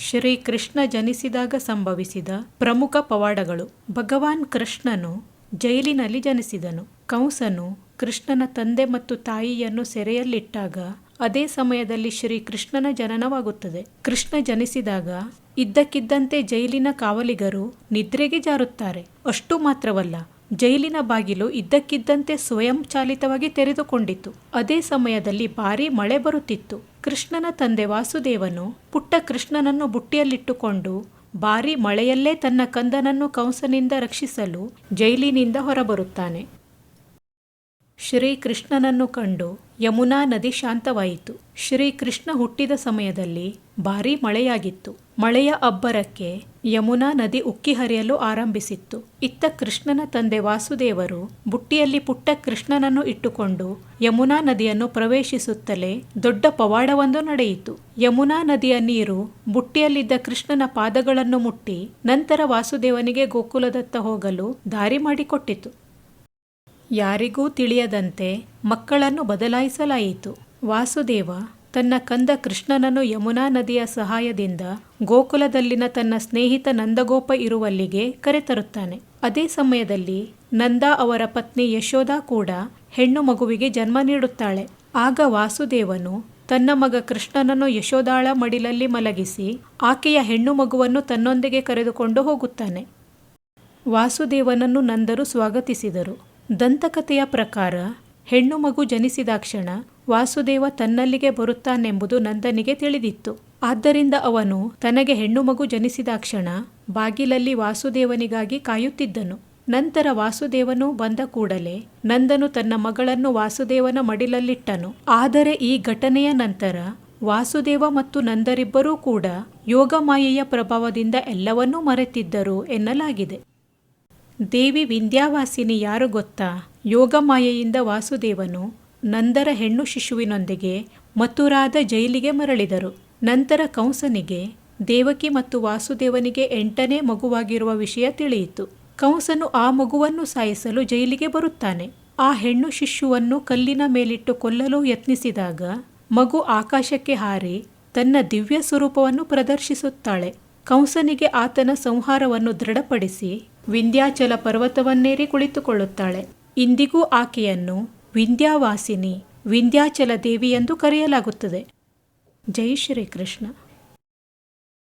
ಶ್ರೀಕೃಷ್ಣ ಜನಿಸಿದಾಗ ಸಂಭವಿಸಿದ ಪ್ರಮುಖ ಪವಾಡಗಳು. ಭಗವಾನ್ ಕೃಷ್ಣನು ಜೈಲಿನಲ್ಲಿ ಜನಿಸಿದನು. ಕಂಸನು ಕೃಷ್ಣನ ತಂದೆ ಮತ್ತು ತಾಯಿಯನ್ನು ಸೆರೆಯಲ್ಲಿಟ್ಟಾಗ ಅದೇ ಸಮಯದಲ್ಲಿ ಶ್ರೀಕೃಷ್ಣನ ಜನನವಾಗುತ್ತದೆ. ಕೃಷ್ಣ ಜನಿಸಿದಾಗ ಇದ್ದಕ್ಕಿದ್ದಂತೆ ಜೈಲಿನ ಕಾವಲಿಗರು ನಿದ್ರೆಗೆ ಜಾರುತ್ತಾರೆ. ಅಷ್ಟು ಮಾತ್ರವಲ್ಲ ಜೈಲಿನ ಬಾಗಿಲು ಇದ್ದಕ್ಕಿದ್ದಂತೆ ಸ್ವಯಂಚಾಲಿತವಾಗಿ ತೆರೆದುಕೊಂಡಿತು ಅದೇ ಸಮಯದಲ್ಲಿ ಭಾರೀ ಮಳೆ ಬರುತ್ತಿತ್ತು. ಕೃಷ್ಣನ ತಂದೆ ವಾಸುದೇವನು ಪುಟ್ಟ ಕೃಷ್ಣನನ್ನು ಬುಟ್ಟಿಯಲ್ಲಿಟ್ಟುಕೊಂಡು ಭಾರೀ ಮಳೆಯಲ್ಲೇ ತನ್ನ ಕಂದನನ್ನು ಕಂಸನಿಂದ ರಕ್ಷಿಸಲು ಜೈಲಿನಿಂದ ಹೊರಬರುತ್ತಾನೆ. ಶ್ರೀಕೃಷ್ಣನನ್ನು ಕಂಡು ಯಮುನಾ ನದಿ ಶಾಂತವಾಯಿತು. ಶ್ರೀಕೃಷ್ಣ ಹುಟ್ಟಿದ ಸಮಯದಲ್ಲಿ ಭಾರೀ ಮಳೆಯಾಗಿತ್ತು. ಮಳೆಯ ಅಬ್ಬರಕ್ಕೆ ಯಮುನಾ ನದಿ ಉಕ್ಕಿ ಹರಿಯಲು ಆರಂಭಿಸಿತ್ತು. ಇತ್ತ ಕೃಷ್ಣನ ತಂದೆ ವಾಸುದೇವರು ಬುಟ್ಟಿಯಲ್ಲಿ ಪುಟ್ಟ ಕೃಷ್ಣನನ್ನು ಇಟ್ಟುಕೊಂಡು ಯಮುನಾ ನದಿಯನ್ನು ಪ್ರವೇಶಿಸುತ್ತಲೇ ದೊಡ್ಡ ಪವಾಡವೊಂದು ನಡೆಯಿತು. ಯಮುನಾ ನದಿಯ ನೀರು ಬುಟ್ಟಿಯಲ್ಲಿದ್ದ ಕೃಷ್ಣನ ಪಾದಗಳನ್ನು ಮುಟ್ಟಿ ನಂತರ ವಾಸುದೇವನಿಗೆ ಗೋಕುಲದತ್ತ ಹೋಗಲು ದಾರಿ ಮಾಡಿಕೊಟ್ಟಿತು. ಯಾರಿಗೂ ತಿಳಿಯದಂತೆ ಮಕ್ಕಳನ್ನು ಬದಲಾಯಿಸಲಾಯಿತು. ವಾಸುದೇವ ತನ್ನ ಕಂದ ಕೃಷ್ಣನನ್ನು ಯಮುನಾ ನದಿಯ ಸಹಾಯದಿಂದ ಗೋಕುಲದಲ್ಲಿನ ತನ್ನ ಸ್ನೇಹಿತ ನಂದಗೋಪ ಇರುವಲ್ಲಿಗೆ ಕರೆತರುತ್ತಾನೆ. ಅದೇ ಸಮಯದಲ್ಲಿ ನಂದಾ ಅವರ ಪತ್ನಿ ಯಶೋಧ ಕೂಡ ಹೆಣ್ಣು ಮಗುವಿಗೆ ಜನ್ಮ ನೀಡುತ್ತಾಳೆ. ಆಗ ವಾಸುದೇವನು ತನ್ನ ಮಗ ಕೃಷ್ಣನನ್ನು ಯಶೋದಾಳ ಮಡಿಲಲ್ಲಿ ಮಲಗಿಸಿ ಆಕೆಯ ಹೆಣ್ಣು ಮಗುವನ್ನು ತನ್ನೊಂದಿಗೆ ಕರೆದುಕೊಂಡು ಹೋಗುತ್ತಾನೆ. ವಾಸುದೇವನನ್ನು ನಂದರು ಸ್ವಾಗತಿಸಿದರು. ದಂತಕಥೆಯ ಪ್ರಕಾರ ಹೆಣ್ಣು ಮಗು ಜನಿಸಿದಾಕ್ಷಣ ವಾಸುದೇವ ತನ್ನಲ್ಲಿಗೆ ಬರುತ್ತಾನೆಂಬುದು ನಂದನಿಗೆ ತಿಳಿದಿತ್ತು. ಆದ್ದರಿಂದ ಅವನು ತನಗೆ ಹೆಣ್ಣು ಮಗು ಜನಿಸಿದಾಕ್ಷಣ ಬಾಗಿಲಲ್ಲಿ ವಾಸುದೇವನಿಗಾಗಿ ಕಾಯುತ್ತಿದ್ದನು. ನಂತರ ವಾಸುದೇವನು ಬಂದ ಕೂಡಲೇ ನಂದನು ತನ್ನ ಮಗಳನ್ನು ವಾಸುದೇವನ ಮಡಿಲಲ್ಲಿಟ್ಟನು. ಆದರೆ ಈ ಘಟನೆಯ ನಂತರ ವಾಸುದೇವ ಮತ್ತು ನಂದರಿಬ್ಬರೂ ಕೂಡ ಯೋಗಮಾಯೆಯ ಪ್ರಭಾವದಿಂದ ಎಲ್ಲವನ್ನೂ ಮರೆತಿದ್ದರು ಎನ್ನಲಾಗಿದೆ. ದೇವಿ ವಿಂಧ್ಯಾವಾಸಿನಿ ಯಾರು ಗೊತ್ತಾ? ಯೋಗಮಾಯೆಯಿಂದ ವಾಸುದೇವನು ನಂದರ ಹೆಣ್ಣು ಶಿಶುವಿನೊಂದಿಗೆ ಮಥುರಾದ ಜೈಲಿಗೆ ಮರಳಿದರು. ನಂತರ ಕಂಸನಿಗೆ, ದೇವಕಿ ಮತ್ತು ವಾಸುದೇವನಿಗೆ ಎಂಟನೇ ಮಗುವಾಗಿರುವ ವಿಷಯ ತಿಳಿಯಿತು. ಕಂಸನು ಆ ಮಗುವನ್ನು ಸಾಯಿಸಲು ಜೈಲಿಗೆ ಬರುತ್ತಾನೆ. ಆ ಹೆಣ್ಣು ಶಿಶುವನ್ನು ಕಲ್ಲಿನ ಮೇಲಿಟ್ಟು ಕೊಲ್ಲಲು ಯತ್ನಿಸಿದಾಗ, ಮಗು ಆಕಾಶಕ್ಕೆ ಹಾರಿ ತನ್ನ ದಿವ್ಯ ಸ್ವರೂಪವನ್ನು ಪ್ರದರ್ಶಿಸುತ್ತಾಳೆ. ಕಂಸನಿಗೆ ಆತನ ಸಂಹಾರವನ್ನು ದೃಢಪಡಿಸಿ ವಿಂಧ್ಯಾಚಲ ಪರ್ವತವನ್ನೇರಿ ಕುಳಿತುಕೊಳ್ಳುತ್ತಾಳೆ. ಇಂದಿಗೂ ಆಕೆಯನ್ನು ವಿಂಧ್ಯಾವಾಸಿನಿ ವಿಂಧ್ಯಾಚಲ ದೇವಿ ಎಂದು ಕರೆಯಲಾಗುತ್ತದೆ. ಜೈ ಶ್ರೀಕೃಷ್ಣ.